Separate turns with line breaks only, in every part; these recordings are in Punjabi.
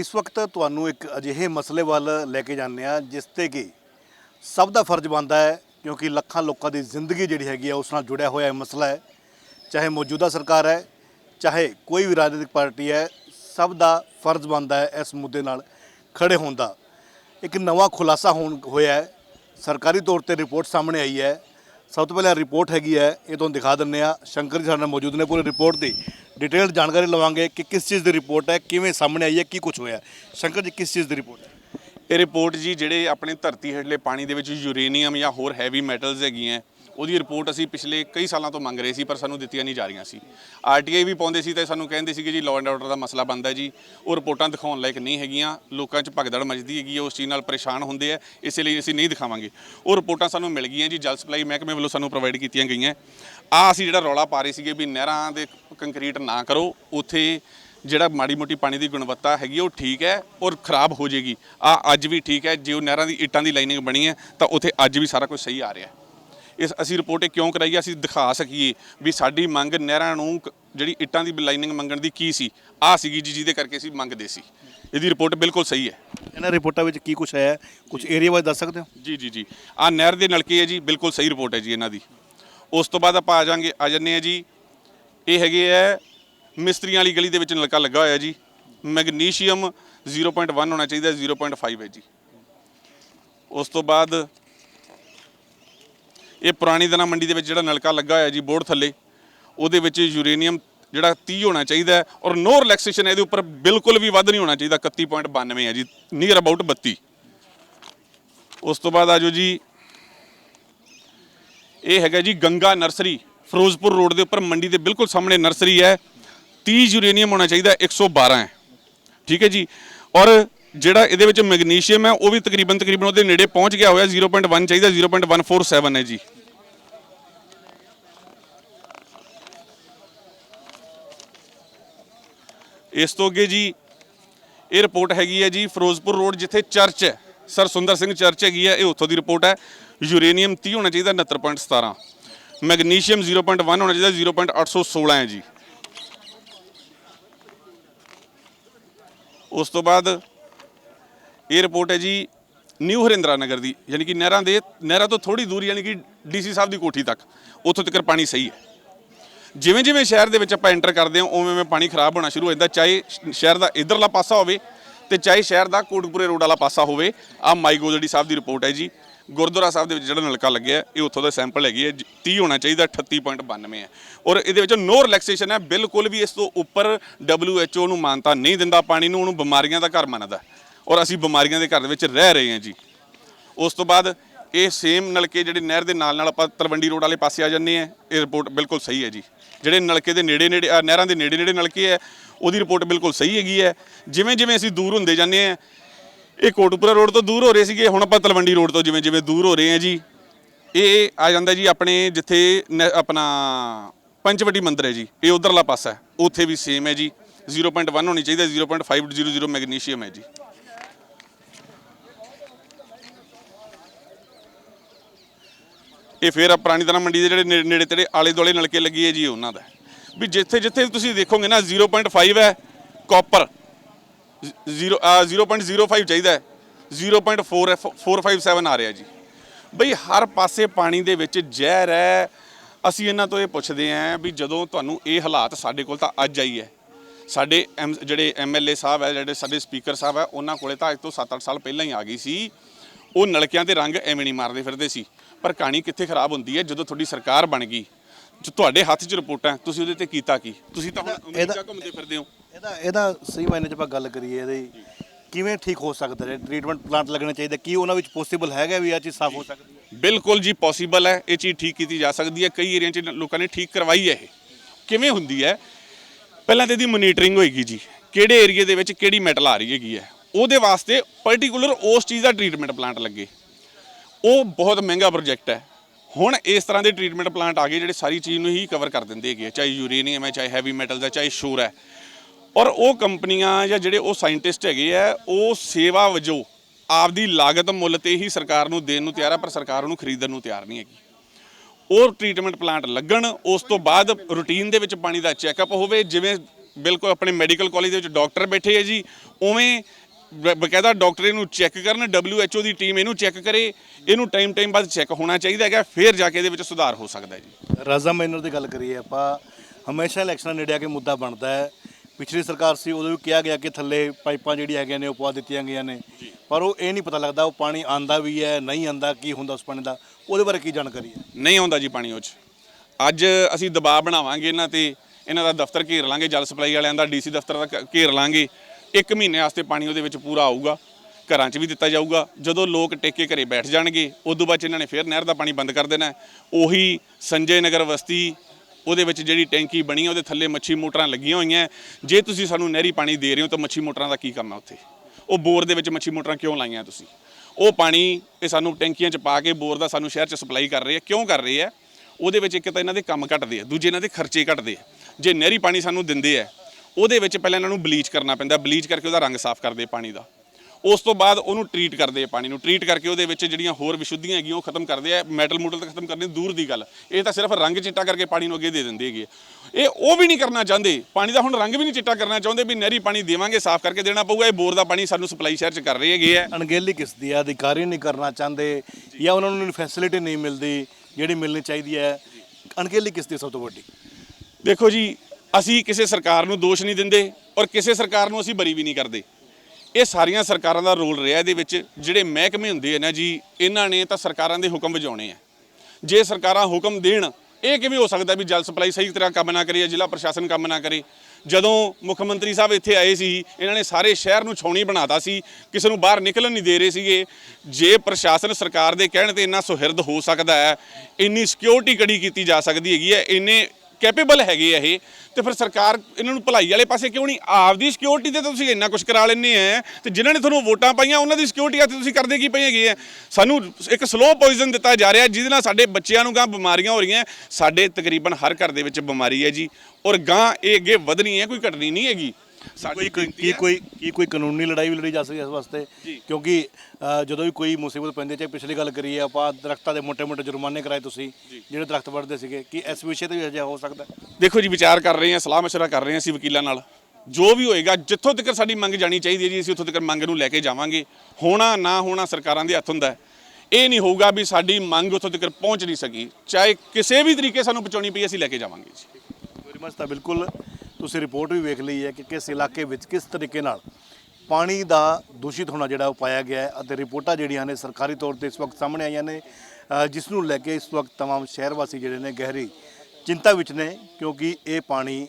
ਇਸ ਵਕਤ ਤੁਹਾਨੂੰ ਇੱਕ ਅਜਿਹੇ ਮਸਲੇ ਵੱਲ ਲੈ ਕੇ ਜਾਂਦੇ ਆ ਜਿਸ ਤੇ ਕਿ ਸਭ ਦਾ ਫਰਜ਼ ਬਣਦਾ ਹੈ, ਕਿਉਂਕਿ ਲੱਖਾਂ ਲੋਕਾਂ ਦੀ ਜ਼ਿੰਦਗੀ ਜਿਹੜੀ ਹੈਗੀ ਆ, ਉਸ ਨਾਲ ਜੁੜਿਆ ਹੋਇਆ ਇਹ ਮਸਲਾ ਹੈ। ਚਾਹੇ ਮੌਜੂਦਾ ਸਰਕਾਰ ਹੈ, ਚਾਹੇ ਕੋਈ ਵੀ ਰਾਜਨੀਤਿਕ ਪਾਰਟੀ ਹੈ, ਸਭ ਦਾ ਫਰਜ਼ ਬਣਦਾ ਹੈ ਇਸ ਮੁੱਦੇ ਨਾਲ ਖੜੇ ਹੋਣ ਦਾ। ਇੱਕ ਨਵਾਂ ਖੁਲਾਸਾ ਹੋਣ ਹੋਇਆ ਹੈ। ਸਰਕਾਰੀ ਤੌਰ ਤੇ ਰਿਪੋਰਟ ਸਾਹਮਣੇ ਆਈ ਹੈ। ਸਭ ਤੋਂ ਪਹਿਲਾਂ ਰਿਪੋਰਟ ਹੈਗੀ ਹੈ, ਇਹ ਤੁਹਾਨੂੰ ਦਿਖਾ ਦਿੰਨੇ ਆ ਸ਼ੰਕਰ ਜੀ ਸਾਡੇ ਨਾਲ ਮੌਜੂਦ ਨੇ, ਪੂਰੀ ਰਿਪੋਰਟ ਦੀ ਡਿਟੇਲ ਜਾਣਕਾਰੀ ਲਵਾਂਗੇ ਕਿ ਕਿਸ ਚੀਜ਼ ਦੀ ਰਿਪੋਰਟ ਹੈ, ਕਿਵੇਂ ਸਾਹਮਣੇ ਆਈ ਹੈ, ਕੀ ਕੁਝ ਹੋਇਆ ਸ਼ੰਕਰ ਜੀ, ਕਿਸ ਚੀਜ਼ ਦੀ ਰਿਪੋਰਟ ਹੈ?
ਇਹ ਰਿਪੋਰਟ ਜੀ, ਜਿਹੜੇ ਆਪਣੇ ਧਰਤੀ ਹੇਠਲੇ ਪਾਣੀ ਦੇ ਵਿੱਚ ਯੂਰੇਨੀਅਮ ਜਾਂ ਹੋਰ ਹੈਵੀ ਮੈਟਲਸ ਹੈਗੀਆਂ ਉਹਦੀ ਰਿਪੋਰਟ ਅਸੀਂ ਪਿਛਲੇ ਕਈ ਸਾਲਾਂ ਤੋਂ ਮੰਗ ਰਹੇ ਸੀ, ਪਰ ਸਾਨੂੰ ਦਿੱਤੀਆਂ ਨਹੀਂ ਜਾ ਰਹੀਆਂ ਸੀ। ਆਰਟੀਆਈ ਵੀ ਪਾਉਂਦੇ ਸੀ ਤੇ ਸਾਨੂੰ ਕਹਿੰਦੇ ਸੀ ਕਿ ਜੀ ਲਾਅ ਐਂਡ ਆਰਡਰ ਦਾ ਮਸਲਾ ਬਣਦਾ ਜੀ। ਉਹ ਰਿਪੋਰਟਾਂ ਦਿਖਾਉਣ ਲਾਇਕ ਨਹੀਂ ਹੈਗੀਆਂ। ਲੋਕਾਂ 'ਚ ਭਗਦੜ ਮਚਦੀ ਹੈਗੀ ਉਸ ਚੀਜ਼ ਨਾਲ ਪਰੇਸ਼ਾਨ ਹੁੰਦੇ ਆ ਇਸੇ ਲਈ ਅਸੀਂ ਨਹੀਂ ਦਿਖਾਵਾਂਗੇ। ਉਹ ਰਿਪੋਰਟਾਂ ਸਾਨੂੰ ਮਿਲ ਗਈਆਂ ਜੀ। ਜਲ ਸਪਲਾਈ ਮਹਿਕਮੇ ਵੱਲੋਂ ਸਾਨੂੰ ਪ੍ਰੋਵਾਈਡ ਕੀਤੀਆਂ ਗਈਆਂ। ਆ ਅਸੀਂ ਜਿਹੜਾ ਰੌਲਾ ਪਾ ਰਹੇ ਸੀਗੇ ਵੀ ਨਹਿਰਾਂ ਦੇ ਕੰਕਰੀਟ ਨਾ ਕਰੋ। ਉੱਥੇ ਜਿਹੜਾ ਮਾੜੀ ਮੋਟੀ ਪਾਣੀ ਦੀ ਗੁਣਵੱਤਾ ਹੈਗੀ ਉਹ ਠੀਕ ਹੈ ਔਰ ਖਰਾਬ ਹੋ ਜਾਏਗੀ ਆ ਅੱਜ ਵੀ ਠੀਕ ਹੈ। ਜੇ ਉਹ ਨਹਿਰਾਂ ਦੀ, ਇੱਟਾਂ ਦੀ ਲਾਈਨਿੰਗ ਬਣੀ ਹੈ, ਤਾਂ ਉੱਥੇ ਅੱਜ ਵੀ ਸਾਰਾ ਕੁਝ ਸਹੀ ਆ ਰਿਹਾ ਹੈ। ਇਸ ਅਸੀਂ ਰਿਪੋਰਟ ਇਹ ਕਿਉਂ ਕਰਾਈ? ਅਸੀਂ ਦਿਖਾ ਸਕੀਏ ਵੀ ਸਾਡੀ ਮੰਗ ਨਹਿਰਾਂ ਨੂੰ ਜਿਹੜੀ ਇੱਟਾਂ ਦੀ ਲਾਈਨਿੰਗ ਮੰਗਣ ਦੀ ਕੀ ਸੀ ਆ ਸੀਗੀ ਜੀ ਜਿਹਦੇ ਕਰਕੇ ਅਸੀਂ ਮੰਗਦੇ ਸੀ। ਇਹਦੀ ਰਿਪੋਰਟ ਬਿਲਕੁਲ ਸਹੀ ਹੈ।
ਇਹਨਾਂ ਰਿਪੋਰਟਾਂ ਵਿੱਚ ਕੀ ਕੁਝ ਹੈ? ਕੁਝ ਏਰੀਆ ਬਾਰੇ ਦੱਸ ਸਕਦੇ ਹੋ?
ਜੀ ਜੀ ਜੀ। ਆ ਨਹਿਰ ਦੇ ਨਲਕੇ ਹੈ ਜੀ ਬਿਲਕੁਲ ਸਹੀ ਰਿਪੋਰਟ ਹੈ ਜੀ ਇਹਨਾਂ ਦੀ। ਉਸ ਤੋਂ ਬਾਅਦ ਆਪਾਂ ਆ ਜਾਾਂਗੇ ਆ ਜੰਨੇ ਆ ਜੀ। ਇਹ ਹੈਗੇ ਹੈ ਮਿਸਤਰੀਆਂ ਵਾਲੀ ਗਲੀ ਦੇ ਵਿੱਚ ਨਲਕਾ ਲੱਗਾ ਹੋਇਆ ਜੀ। ਮੈਗਨੀਸ਼ੀਅਮ 0.1 ਹੋਣਾ ਚਾਹੀਦਾ 0.5 ਹੈ ਜੀ। ਉਸ ਤੋਂ ਬਾਅਦ ਇਹ ਪੁਰਾਣੀ ਦਨਾ ਮੰਡੀ ਦੇ ਵਿੱਚ ਜਿਹੜਾ ਨਲਕਾ ਲੱਗਾ ਹੋਇਆ ਜੀ ਬੋਰਡ ਥੱਲੇ, ਉਹਦੇ ਵਿੱਚ ਯੂਰੇਨੀਅਮ ਜਿਹੜਾ 30 ਹੋਣਾ ਚਾਹੀਦਾ ਹੈ ਔਰ ਨੋ ਰਿਲੈਕਸੇਸ਼ਨ ਇਹਦੇ ਉੱਪਰ ਬਿਲਕੁਲ ਵੀ ਵੱਧ ਨਹੀਂ ਹੋਣਾ ਚਾਹੀਦਾ 31.92 ਹੈ ਜੀ ਨੀਅਰ ਅਬਾਊਟ 32 ਉਸ ਤੋਂ ਬਾਅਦ ਆਜੋ ਜੀ, ਇਹ ਹੈਗਾ ਜੀ ਗੰਗਾ ਨਰਸਰੀ, ਫਿਰੋਜ਼ਪੁਰ ਰੋਡ ਦੇ ਉੱਪਰ ਮੰਡੀ ਦੇ ਬਿਲਕੁਲ ਸਾਹਮਣੇ ਨਰਸਰੀ ਹੈ 30 ਯੂਰੇਨੀਅਮ ਹੋਣਾ ਚਾਹੀਦਾ 112 ਹੈ। ਠੀਕ ਹੈ ਜੀ, ਔਰ ਜਿਹੜਾ ਇਹਦੇ ਵਿੱਚ ਮੈਗਨੀਸ਼ੀਅਮ ਹੈ, ਉਹ ਵੀ ਤਕਰੀਬਨ ਤਕਰੀਬਨ ਉਹਦੇ ਨੇੜੇ ਪਹੁੰਚ ਗਿਆ ਹੋਇਆ 0.1 ਚਾਹੀਦਾ 0.147 ਹੈ ਜੀ। ਇਸ ਤੋਂ ਅੱਗੇ ਜੀ, ਇਹ ਰਿਪੋਰਟ ਹੈਗੀ ਹੈ ਜੀ ਫਿਰੋਜ਼ਪੁਰ ਰੋਡ, ਜਿੱਥੇ ਚਰਚ ਹੈ। ਸਰ ਸੁੰਦਰ ਸਿੰਘ ਚਰਚ ਹੈਗੀ ਹੈ, ਇਹ ਉੱਥੋਂ ਦੀ ਰਿਪੋਰਟ ਹੈ। ਯੂਰੇਨੀਅਮ 30 ਹੋਣਾ ਚਾਹੀਦਾ 69.17 ਮੈਗਨੀਸ਼ੀਅਮ 0.1 ਹੋਣਾ ਚਾਹੀਦਾ 0.816 ਹੈ ਜੀ। ਉਸ ਤੋਂ ਬਾਅਦ ਇਹ ਰਿਪੋਰਟ ਹੈ ਜੀ ਨਿਊ ਹਰਿੰਦਰਾ ਨਗਰ ਦੀ, ਯਾਨੀ ਕਿ ਨਹਿਰਾਂ ਦੇ, ਨਹਿਰਾਂ ਤੋਂ ਥੋੜੀ ਦੂਰ, ਯਾਨੀ ਕਿ ਡੀਸੀ ਸਾਹਿਬ ਦੀ ਕੋਠੀ ਤੱਕ। ਉੱਥੋਂ ਤੱਕ ਪਾਣੀ ਸਹੀ ਹੈ। ਜਿਵੇਂ ਜਿਵੇਂ ਸ਼ਹਿਰ ਦੇ ਵਿੱਚ ਆਪਾਂ ਐਂਟਰ ਕਰਦੇ ਹਾਂ, ਉਵੇਂ ਉਵੇਂ ਪਾਣੀ ਖਰਾਬ ਹੋਣਾ ਸ਼ੁਰੂ ਹੋ ਜਾਂਦਾ। ਚਾਹੇ ਸ਼ਹਿਰ ਦਾ ਇਧਰਲਾ ਪਾਸਾ ਹੋਵੇ ਤੇ ਚਾਹੇ ਸ਼ਹਿਰ ਦਾ ਕੋਟਪੁਰੇ ਰੋਡ ਵਾਲਾ ਪਾਸਾ ਹੋਵੇ ਆ ਮਾਈ ਗੋਦੜੀ ਸਾਹਿਬ ਦੀ ਰਿਪੋਰਟ ਹੈ ਜੀ, ਗੁਰਦੁਆਰਾ ਸਾਹਿਬ ਦੇ ਵਿੱਚ ਜਿਹੜਾ ਨਲਕਾ ਲੱਗਿਆ, ਇਹ ਉੱਥੋਂ ਦਾ ਸੈਂਪਲ ਹੈਗੀ ਹੈ, ਜ- 30 ਹੋਣਾ ਚਾਹੀਦਾ 38.92 ਹੈ। ਔਰ ਇਹਦੇ ਵਿੱਚ ਨੋ ਰਿਲੈਕਸੇਸ਼ਨ ਹੈ, ਬਿਲਕੁਲ ਵੀ ਇਸ ਤੋਂ ਉੱਪਰ WHO ਨੂੰ ਮਾਨਤਾ ਨਹੀਂ ਦਿੰਦਾ ਪਾਣੀ ਨੂੰ, ਉਹਨੂੰ ਬਿਮਾਰੀਆਂ ਦਾ ਘਰ ਮੰਨਦਾ। ਔਰ ਅਸੀਂ ਬਿਮਾਰੀਆਂ ਦੇ ਘਰ ਦੇ ਵਿੱਚ ਰਹਿ ਰਹੇ ਹਾਂ ਜੀ। ਉਸ ਤੋਂ ਬਾਅਦ ਇਹ ਸੇਮ ਨਲਕੇ ਜਿਹੜੇ ਨਹਿਰ ਦੇ ਨਾਲ ਨਾਲ ਆਪਾਂ ਤਲਵੰਡੀ ਰੋਡ ਵਾਲੇ ਪਾਸੇ ਆ ਜਾਂਦੇ ਆ ਇਹ ਰਿਪੋਰਟ ਬਿਲਕੁਲ ਸਹੀ ਹੈ ਜੀ। ਜਿਹੜੇ ਨਲਕੇ ਦੇ ਨੇੜੇ ਨੇੜੇ ਅ, ਨਹਿਰਾਂ ਦੇ ਨੇੜੇ ਨੇੜੇ ਨਲਕੇ ਹੈ ਉਹਦੀ ਰਿਪੋਰਟ ਬਿਲਕੁਲ ਸਹੀ ਹੈਗੀ ਹੈ। ਜਿਵੇਂ ਜਿਵੇਂ ਅਸੀਂ ਦੂਰ ਹੁੰਦੇ ਜਾਂਦੇ ਆ ਇਹ ਕੋਟਪੁਰਾ ਰੋਡ ਤੋਂ ਦੂਰ ਹੋ ਰਹੇ ਸੀਗੇ ਹੁਣ ਆਪਾਂ ਤਲਵੰਡੀ ਰੋਡ ਤੋਂ ਜਿਵੇਂ ਜਿਵੇਂ ਦੂਰ ਹੋ ਰਹੇ ਆ ਜੀ। ਇਹ ਆ ਜਾਂਦਾ ਜੀ ਆਪਣੇ ਜਿੱਥੇ ਨ- ਆਪਣਾ ਪੰਚਵਟੀ ਮੰਦਿਰ ਹੈ ਜੀ ਇਹ ਉਧਰਲਾ ਪਾਸਾ ਹੈ ਉੱਥੇ ਵੀ ਸੇਮ ਹੈ ਜੀ। 0.1 ਹੋਣੀ ਚਾਹੀਦੀ 0.500 ਮੈਗਨੀਸ਼ੀਅਮ ਹੈ ਜੀ। ਇਹ ਫਿਰ ਆ ਪੁਰਾਣੀ ਤਰ੍ਹਾਂ ਮੰਡੀ ਦੇ ਜਿਹੜੇ ਨੇੜੇ ਨੇੜੇ ਤੇੜੇ ਆਲੇ ਦੁਆਲੇ ਨਲਕੇ ਲੱਗੀ ਹੈ ਜੀ ਉਹਨਾਂ ਦਾ। ਵੀ ਜਿੱਥੇ ਜਿੱਥੇ ਤੁਸੀਂ ਦੇਖੋਗੇ ਨਾ 0.5 ਹੈ ਕਾਪਰ 0 0.05 ਚਾਹੀਦਾ ਹੈ। 0.4 457 ਆ ਰਿਹਾ ਜੀ। ਬਈ ਹਰ ਪਾਸੇ ਪਾਣੀ ਦੇ ਵਿੱਚ ਜ਼ਹਿਰ ਹੈ। ਅਸੀਂ ਇਹਨਾਂ ਤੋਂ ਇਹ ਪੁੱਛਦੇ ਆਂ ਵੀ ਜਦੋਂ ਤੁਹਾਨੂੰ ਇਹ ਹਾਲਾਤ ਸਾਡੇ ਕੋਲ ਤਾਂ ਅੱਜ ਆਈ ਹੈ। ਸਾਡੇ ਐਮ ਜਿਹੜੇ ਐਮਐਲਏ ਸਾਹਿਬ ਹੈ, ਜਿਹੜੇ ਸਾਡੇ ਸਪੀਕਰ ਸਾਹਿਬ ਹੈ, ਉਹਨਾਂ ਕੋਲੇ ਤਾਂ ਅੱਜ ਤੋਂ 7-8 ਸਾਲ ਪਹਿਲਾਂ ਹੀ ਆ ਗਈ ਸੀ। ਉਹ ਨਲਕਿਆਂ ਤੇ ਰੰਗ ਐਵੇਂ ਨਹੀਂ ਮਾਰਦੇ ਫਿਰਦੇ ਸੀ। ਪਰ ਕਹਾਣੀ ਕਿੱਥੇ ਖਰਾਬ ਹੁੰਦੀ ਹੈ? ਜਦੋਂ ਤੁਹਾਡੀ ਸਰਕਾਰ ਬਣ ਗਈ ਜੋ ਤੁਹਾਡੇ ਹੱਥ 'ਚ ਰਿਪੋਰਟਾਂ ਤੁਸੀਂ ਉਹਦੇ ਤੇ ਕੀਤਾ ਕੀ? ਤੁਸੀਂ ਤਾਂ ਹੁਣ ਅਮਰੀਕਾ ਘੁੰਮਦੇ ਫਿਰਦੇ ਹੋ।
ਇਹਦਾ ਇਹਦਾ ਸਹੀ ਮਾਇਨੇ 'ਚ ਆਪਾਂ ਗੱਲ ਕਰੀਏ ਇਹਦੀ ਕਿਵੇਂ ਠੀਕ ਹੋ ਸਕਦਾ ਹੈ? ਟ੍ਰੀਟਮੈਂਟ ਪਲਾਂਟ ਲੱਗਣੇ ਚਾਹੀਦੇ ਕੀ ਉਹਨਾਂ ਵਿੱਚ ਪੋਸੀਬਲ ਹੈਗਾ ਵੀ ਇਹ ਚੀਜ਼ ਸਾਫ਼ ਹੋ ਸਕਦੀ ਹੈ?
ਬਿਲਕੁਲ ਜੀ ਪੋਸੀਬਲ ਹੈ ਇਹ ਚੀਜ਼ ਠੀਕ ਕੀਤੀ ਜਾ ਸਕਦੀ ਹੈ। ਕਈ ਏਰੀਆ 'ਚ ਲੋਕਾਂ ਨੇ ਠੀਕ ਕਰਵਾਈ ਹੈ ਇਹ। ਕਿਵੇਂ ਹੁੰਦੀ ਹੈ? ਪਹਿਲਾਂ ਤੇ ਇਹਦੀ ਮੋਨੀਟਰਿੰਗ ਹੋਏਗੀ ਜੀ। ਕਿਹੜੇ ਏਰੀਆ ਦੇ ਵਿੱਚ ਕਿਹੜੀ ਮੈਟਲ ਆ ਰਹੀ ਹੈਗੀ ਹੈ? ਉਹਦੇ ਵਾਸਤੇ ਪਾਰਟਿਕੂਲਰ ਉਸ ਚੀਜ਼ ਦਾ ਟ੍ਰੀਟਮੈਂਟ ਪਲਾਂਟ ਲੱਗੇ। ਉਹ ਬਹੁਤ ਮਹਿੰਗਾ ਪ੍ਰੋਜੈਕਟ ਹੈ। ਹੁਣ ਇਸ ਤਰ੍ਹਾਂ ਦੇ ਟ੍ਰੀਟਮੈਂਟ ਪਲਾਂਟ ਆ ਗਏ ਜਿਹੜੇ ਸਾਰੀ ਚੀਜ਼ ਨੂੰ ਹੀ ਕਵਰ ਕਰ ਦਿੰਦੇ ਹੈਗੇ ਆ, ਚਾਹੇ ਯੂਰੇਨੀਅਮ ਹੈ ਚਾਹੇ ਹੈਵੀ ਮੈਟਲਸ ਹੈ ਚਾਹੇ ਸ਼ੋਰ ਹੈ। ਔਰ ਉਹ ਕੰਪਨੀਆਂ ਜਾਂ ਜਿਹੜੇ ਉਹ ਸਾਇੰਟਿਸਟ ਹੈਗੇ ਆ ਉਹ ਸੇਵਾ ਵਜੋਂ ਆਪਦੀ ਲਾਗਤ ਮੁੱਲ ਤੇ ਹੀ ਸਰਕਾਰ ਨੂੰ ਦੇਣ ਨੂੰ ਤਿਆਰ ਹੈ ਪਰ ਸਰਕਾਰ ਉਹਨੂੰ ਖਰੀਦਣ ਨੂੰ ਤਿਆਰ ਨਹੀਂ ਹੈਗੀ। ਉਹ ਟ੍ਰੀਟਮੈਂਟ ਪਲਾਂਟ ਲੱਗਣ ਉਸ ਤੋਂ ਬਾਅਦ ਰੂਟੀਨ ਦੇ ਵਿੱਚ ਪਾਣੀ ਦਾ ਚੈੱਕਅਪ ਹੋਵੇ ਜਿਵੇਂ ਬਿਲਕੁਲ ਆਪਣੇ ਮੈਡੀਕਲ ਕਾਲਜ ਦੇ ਵਿੱਚ ਡਾਕਟਰ ਬੈਠੇ ਹੈ ਜੀ ਉਵੇਂ ਬ- ਬਕਾਇਦਾ ਡਾਕਟਰ ਇਹਨੂੰ ਚੈੱਕ ਕਰਨ WHO ਦੀ ਟੀਮ ਇਹਨੂੰ ਚੈੱਕ ਕਰੇ ਇਹਨੂੰ ਟਾਈਮ ਟਾਈਮ ਬਾਅਦ ਚੈੱਕ ਹੋਣਾ ਚਾਹੀਦਾ ਹੈਗਾ ਫਿਰ ਜਾ ਕੇ ਇਹਦੇ ਵਿੱਚ ਸੁਧਾਰ ਹੋ ਸਕਦਾ ਹੈ ਜੀ।
ਰਾਜ਼ਾ ਮਾਈਨਰ ਦੀ ਗੱਲ ਕਰੀਏ ਆਪਾਂ ਹਮੇਸ਼ਾ ਇਲੈਕਸ਼ਨਾਂ ਨੇੜੇ ਆ ਕੇ ਮੁੱਦਾ ਬਣਦਾ ਹੈ। ਪਿਛਲੀ ਸਰਕਾਰ ਸੀ ਉਦੋਂ ਵੀ ਕਿਹਾ ਗਿਆ ਕਿ ਥੱਲੇ ਪਾਈਪਾਂ ਜਿਹੜੀਆਂ ਹੈਗੀਆਂ ਨੇ ਉਹ ਪਵਾ ਦਿੱਤੀਆਂ ਗਈਆਂ ਨੇ। ਪਰ ਉਹ ਇਹ ਨਹੀਂ ਪਤਾ ਲੱਗਦਾ ਉਹ ਪਾਣੀ ਆਂਦਾ ਵੀ ਹੈ ਨਹੀਂ ਆਂਦਾ ਕੀ ਹੁੰਦਾ ਉਸ ਪਾਣੀ ਦਾ ਉਹਦੇ ਬਾਰੇ ਕੀ ਜਾਣਕਾਰੀ ਹੈ?
ਨਹੀਂ ਆਉਂਦਾ ਜੀ ਪਾਣੀ ਉਹ 'ਚ। ਅੱਜ ਅਸੀਂ ਦਬਾਅ ਬਣਾਵਾਂਗੇ ਇਹਨਾਂ ਤੇ ਇਹਨਾਂ ਦਾ ਦਫ਼ਤਰ ਘੇਰ ਲਾਂਗੇ ਜਲ ਸਪਲਾਈ ਵਾਲਿਆਂ ਦਾ ਡੀਸੀ ਦਫ਼ਤਰ ਦਾ ਘ- ਘੇਰ ਲਾਂਗੇ। ਇੱਕ ਮਹੀਨੇ ਵਾਸਤੇ ਪਾਣੀ ਉਹਦੇ ਵਿੱਚ ਪੂਰਾ ਆਊਗਾ, ਘਰਾਂ 'ਚ ਵੀ ਦਿੱਤਾ ਜਾਊਗਾ। ਜਦੋਂ ਲੋਕ ਟੇਕੇ ਘਰੇ ਬੈਠ ਜਾਣਗੇ, ਉਦੋਂ ਬਾਅਦ 'ਚ ਇਹਨਾਂ ਨੇ ਫੇਰ ਨਹਿਰ ਦਾ ਪਾਣੀ ਬੰਦ ਕਰ ਦੇਣਾ ਉਹੀ ਸੰਜੇ ਨਗਰ ਵਸਤੀ, ਉਹਦੇ ਵਿੱਚ ਜਿਹੜੀ ਟੈਂਕੀ ਬਣੀ ਹੈ, ਉਹਦੇ ਥੱਲੇ ਮੱਛੀ ਮੋਟਰਾਂ ਲੱਗੀਆਂ ਹੋਈਆਂ ਜੇ ਤੁਸੀਂ ਸਾਨੂੰ ਨਹਿਰੀ ਪਾਣੀ ਦੇ ਰਹੇ ਹੋ, ਤਾਂ ਮੱਛੀ ਮੋਟਰਾਂ ਦਾ ਕੀ ਕੰਮ ਹੈ ਉੱਥੇ? ਉਹ ਬੋਰ ਦੇ ਵਿੱਚ ਮੱਛੀ ਮੋਟਰਾਂ ਕਿਉਂ ਲਾਈਆਂ ਤੁਸੀਂ? ਉਹ ਪਾਣੀ ਇਹ ਸਾਨੂੰ ਟੈਂਕੀਆਂ 'ਚ ਪਾ ਕੇ ਬੋਰ ਦਾ ਸਾਨੂੰ ਸ਼ਹਿਰ 'ਚ ਸਪਲਾਈ ਕਰ ਰਹੇ ਆ ਕਿਉਂ ਕਰ ਰਹੇ ਆ ਉਹਦੇ ਵਿੱਚ ਇੱਕ ਤਾਂ ਇਹਨਾਂ ਦੇ ਕੰਮ ਘਟਦੇ ਆ ਦੂਜੇ ਇਹਨਾਂ ਦੇ ਖਰਚੇ ਘਟਦੇ ਆ ਜੇ ਨਹਿਰੀ ਪਾਣੀ ਸਾਨੂੰ ਦਿੰਦੇ ਆ ਉਹਦੇ ਵਿੱਚ ਪਹਿਲਾਂ ਇਹਨਾਂ ਨੂੰ ਬਲੀਚ ਕਰਨਾ ਪੈਂਦਾ ਬਲੀਚ ਕਰਕੇ ਉਹਦਾ ਰੰਗ ਸਾਫ਼ ਕਰਦੇ ਆ ਪਾਣੀ ਦਾ। ਉਸ ਤੋਂ ਬਾਅਦ ਉਹਨੂੰ ਟਰੀਟ ਕਰਦੇ ਆ ਪਾਣੀ ਨੂੰ। ਟਰੀਟ ਕਰਕੇ ਉਹਦੇ ਵਿੱਚ ਜਿਹੜੀਆਂ ਹੋਰ ਵਿਸ਼ੁੱਧੀਆਂ ਹੈਗੀਆਂ ਉਹ ਖਤਮ ਕਰਦੇ ਆ। ਮੈਟਲ ਮੂਟਲ ਤਾਂ ਖਤਮ ਕਰਨੇ ਦੂਰ ਦੀ ਗੱਲ। ਇਹ ਤਾਂ ਸਿਰਫ ਰੰਗ ਚਿੱਟਾ ਕਰਕੇ ਪਾਣੀ ਨੂੰ ਅੱਗੇ ਦੇ ਦਿੰਦੇ ਹੈਗੇ ਇਹ ਉਹ ਵੀ ਨਹੀਂ ਕਰਨਾ ਚਾਹੁੰਦੇ। ਪਾਣੀ ਦਾ ਹੁਣ ਰੰਗ ਵੀ ਨਹੀਂ ਚਿੱਟਾ ਕਰਨਾ ਚਾਹੁੰਦੇ ਵੀ ਨਹਿਰੀ ਪਾਣੀ ਦੇਵਾਂਗੇ ਸਾਫ਼ ਕਰਕੇ ਦੇਣਾ ਪਊਗਾ। ਇਹ ਬੋਰ ਦਾ ਪਾਣੀ ਸਾਨੂੰ ਸਪਲਾਈ ਸ਼ਹਿਰ 'ਚ ਕਰ ਰਹੇ ਹੈਗੇ ਆ।
ਅਣਗਹਿਲੀ ਕਿਸ ਦੀ ਹੈ ਅਧਿਕਾਰੀ ਨਹੀਂ ਕਰਨਾ ਚਾਹੁੰਦੇ ਜਾਂ। ਉਹਨਾਂ ਨੂੰ ਫੈਸਿਲਿਟੀ ਨਹੀਂ ਮਿਲਦੀ ਜਿਹੜੀ ਮਿਲਣੀ ਚਾਹੀਦੀ ਹੈ। ਅਣਗਹਿਲੀ ਕਿਸ ਦੀ ਸਭ ਤੋਂ ਵੱਡੀ?
ਦੇਖੋ ਜੀ ਅਸੀਂ ਕਿਸੇ ਸਰਕਾਰ ਨੂੰ ਦੋਸ਼ ਨਹੀਂ ਦਿੰਦੇ ਔਰ ਕਿਸੇ ਸਰਕਾਰ ਨੂੰ ਅਸੀਂ ਬਰੀ ਵੀ ਨਹੀਂ ਕਰਦੇ। ਇਹ ਸਾਰੀਆਂ ਸਰਕਾਰਾਂ ਦਾ ਰੋਲ ਰਿਹਾ ਇਹਦੇ ਵਿੱਚ, ਜਿਹੜੇ ਮਹਿਕਮੇ ਹੁੰਦੇ ਆ ਨਾ ਜੀ, ਇਹਨਾਂ ਨੇ ਤਾਂ ਸਰਕਾਰਾਂ ਦੇ ਹੁਕਮ ਵਜਾਉਣੇ ਆ। ਜੇ ਸਰਕਾਰਾਂ ਹੁਕਮ ਦੇਣ, ਇਹ ਕਿਵੇਂ ਹੋ ਸਕਦਾ ਵੀ ਜਲ ਸਪਲਾਈ ਸਹੀ ਤਰ੍ਹਾਂ ਕੰਮ ਨਾ ਕਰੇ ਜ਼ਿਲ੍ਹਾ ਪ੍ਰਸ਼ਾਸਨ ਕੰਮ ਨਾ ਕਰੇ? ਜਦੋਂ ਮੁੱਖ ਮੰਤਰੀ ਸਾਹਿਬ ਇੱਥੇ ਆਏ ਸੀ, ਇਹਨਾਂ ਨੇ ਸਾਰੇ ਸ਼ਹਿਰ ਨੂੰ ਛਾਉਣੀ ਬਣਾਤਾ ਸੀ, ਕਿਸੇ ਨੂੰ ਬਾਹਰ ਨਿਕਲਣ ਨਹੀਂ ਦੇ ਰਹੇ ਸੀਗੇ। ਜੇ ਪ੍ਰਸ਼ਾਸਨ ਸਰਕਾਰ ਦੇ ਕਹਿਣ ਤੇ ਇੰਨਾ ਸੁਹਿਰਦ ਹੋ ਸਕਦਾ ਹੈ, ਇੰਨੀ ਸਿਕਿਉਰਿਟੀ ਕੜੀ ਕੀਤੀ ਜਾ ਸਕਦੀ ਹੈਗੀ ਹੈ, ਇੰਨੇ ਕੈਪੇਬਲ ਹੈਗੇ ਆ ਇਹ, ਤੇ ਫਿਰ ਸਰਕਾਰ ਇਹਨਾਂ ਨੂੰ ਭਲਾਈ ਵਾਲੇ ਪਾਸੇ ਕਿਉਂ ਨਹੀਂ? ਆਪਦੀ ਸਿਕਿਉਰਿਟੀ ਤੇ ਤਾਂ ਤੁਸੀਂ ਇੰਨਾ ਕੁਝ ਕਰਾ ਲੈਂਦੇ ਆ, ਤੇ ਜਿਨ੍ਹਾਂ ਨੇ ਤੁਹਾਨੂੰ ਵੋਟਾਂ ਪਾਈਆਂ, ਉਹਨਾਂ ਦੀ ਸਿਕਿਉਰਿਟੀ ਤੇ ਤੁਸੀਂ ਕਰਦੇ ਕੀ ਪਏ ਹੈਗੇ ਆ? ਸਾਨੂੰ ਇੱਕ ਸਲੋ ਪੋਇਜ਼ਨ ਦਿੱਤਾ ਜਾ ਰਿਹਾ, ਜਿਹਦੇ ਨਾਲ ਸਾਡੇ ਬੱਚਿਆਂ ਨੂੰ ਗਾਂ ਬਿਮਾਰੀਆਂ ਹੋ ਰਹੀਆਂ। ਸਾਡੇ ਤਕਰੀਬਨ ਹਰ ਘਰ ਦੇ ਵਿੱਚ ਬਿਮਾਰੀ ਹੈ ਜੀ, ਔਰ ਗਾਂ ਇਹ ਅੱਗੇ ਵਧਣੀ ਹੈ, ਕੋਈ ਘਟਣੀ ਨਹੀਂ ਹੈਗੀ। ਸਾਡੀ
ਕੋਈ ਕੀ ਕੋਈ ਕੀ ਕੋਈ ਕਾਨੂੰਨੀ ਲੜਾਈ ਵੀ ਲੜੀ ਜਾ ਸਕਦੀ ਇਸ ਵਾਸਤੇ? ਕਿਉਂਕਿ ਜਦੋਂ ਵੀ ਕੋਈ ਮੁਸੀਬਤ ਪੈਂਦੀ ਹੈ, ਚਾਹੇ ਪਿਛਲੀ ਗੱਲ ਕਰੀਏ ਆਪਾਂ ਦਰਖਤਾਂ ਦੇ ਮੋٹے-ਮੋٹے ਜੁਰਮਾਨੇ ਕਰਾਏ ਤੁਸੀਂ ਜਿਹੜੇ ਦਰਖਤ ਵੱਢਦੇ ਸੀਗੇ ਕਿ ਇਸ ਵਿਸ਼ੇ ਤੇ ਵੀ ਅਜਿਹਾ ਹੋ ਸਕਦਾ?
ਦੇਖੋ ਜੀ ਵਿਚਾਰ ਕਰ ਰਹੇ ਹਾਂ ਸਲਾਹ ਮਸ਼ਵਰਾ ਕਰ ਰਹੇ ਹਾਂ ਅਸੀਂ ਵਕੀਲਾਂ ਨਾਲ। ਜੋ ਵੀ ਹੋਏਗਾ ਜਿੱਥੋਂ ਤੱਕ ਸਾਡੀ ਮੰਗ ਜਾਣੀ ਚਾਹੀਦੀ ਹੈ ਜੀ ਅਸੀਂ ਉੱਥੋਂ ਤੱਕ ਮੰਗ ਨੂੰ ਲੈ ਕੇ ਜਾਵਾਂਗੇ। ਹੋਣਾ ਨਾ ਹੋਣਾ ਸਰਕਾਰਾਂ ਦੇ ਹੱਥ ਹੁੰਦਾ ਇਹ ਨਹੀਂ ਹੋਊਗਾ ਵੀ ਸਾਡੀ ਮੰਗ ਉੱਥੋਂ ਤੱਕ ਪਹੁੰਚ ਨਹੀਂ ਸਕੀ। ਚਾਹੇ ਕਿਸੇ ਵੀ ਤਰੀਕੇ ਸਾਨੂੰ ਪਹੁੰਚਾਉਣੀ ਪਈ ਅਸੀਂ ਲੈ ਕੇ ਜਾਵਾਂਗੇ ਜੀ।
ਵੈਰੀ ਮਚ ਬਿਲਕੁਲ ਤੁਸੀਂ ਰਿਪੋਰਟ ਵੀ ਵੇਖ ਲਈ ਹੈ ਕਿ ਕਿਸ ਇਲਾਕੇ ਵਿੱਚ ਕਿਸ ਤਰੀਕੇ ਨਾਲ ਪਾਣੀ ਦਾ ਦੂਸ਼ਿਤ ਹੋਣਾ ਜਿਹੜਾ ਉਹ ਪਾਇਆ ਗਿਆ ਹੈ ਅਤੇ ਰਿਪੋਰਟਾਂ ਜਿਹੜੀਆਂ ਨੇ ਸਰਕਾਰੀ ਤੌਰ ਤੇ ਇਸ ਵਕਤ ਸਾਹਮਣੇ ਆਈਆਂ ਨੇ ਅ, ਜਿਸ ਨੂੰ ਲੈ ਕੇ ਇਸ ਵਕਤ तमाम ਸ਼ਹਿਰ ਵਾਸੀ ਜਿਹੜੇ ਨੇ ਗਹਿਰੀ ਚਿੰਤਾ ਵਿੱਚ ਨੇ ਕਿਉਂਕਿ ਇਹ ਪਾਣੀ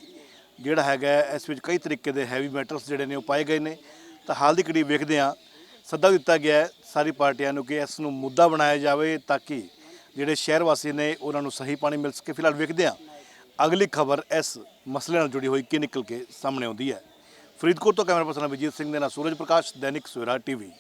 ਜਿਹੜਾ ਹੈਗਾ ਹੈ, ਇਸ ਵਿੱਚ ਕਈ ਤਰੀਕੇ ਦੇ ਹੈਵੀ ਮੈਟਲਸ ਜਿਹੜੇ ਨੇ ਉਹ ਪਾਏ ਗਏ ਨੇ ਤਾਂ ਹਾਲ ਦੀ ਘੜੀ ਵੇਖਦੇ ਹਾਂ ਸੱਦਾ ਦਿੱਤਾ ਗਿਆ ਹੈ ਸਾਰੀ ਪਾਰਟੀਆਂ ਨੂੰ ਕਿ ਇਸ ਨੂੰ ਮੁੱਦਾ ਬਣਾਇਆ ਜਾਵੇ ਤਾਂ ਕਿ ਜਿਹੜੇ ਸ਼ਹਿਰ ਵਾਸੀ ਨੇ ਉਹਨਾਂ ਨੂੰ ਸਹੀ ਪਾਣੀ ਮਿਲ ਸਕੇ ਫਿਲਹਾਲ ਵੇਖਦੇ ਹਾਂ ਅਗਲੀ ਖਬਰ ਇਸ ਮਸਲੇ ਨਾਲ ਜੁੜੀ ਹੋਈ ਕੀ ਨਿਕਲ ਕੇ ਸਾਹਮਣੇ ਆਉਂਦੀ ਹੈ। ਫਰੀਦਕੋਟ ਤੋਂ ਕੈਮਰਾ ਪਰਸਨ ਵਿਜੀਤ ਸਿੰਘ ਦੇ ਨਾਲ ਸੂਰਜ ਪ੍ਰਕਾਸ਼, ਦੈਨਿਕ ਸਵੇਰਾ ਟੀਵੀ।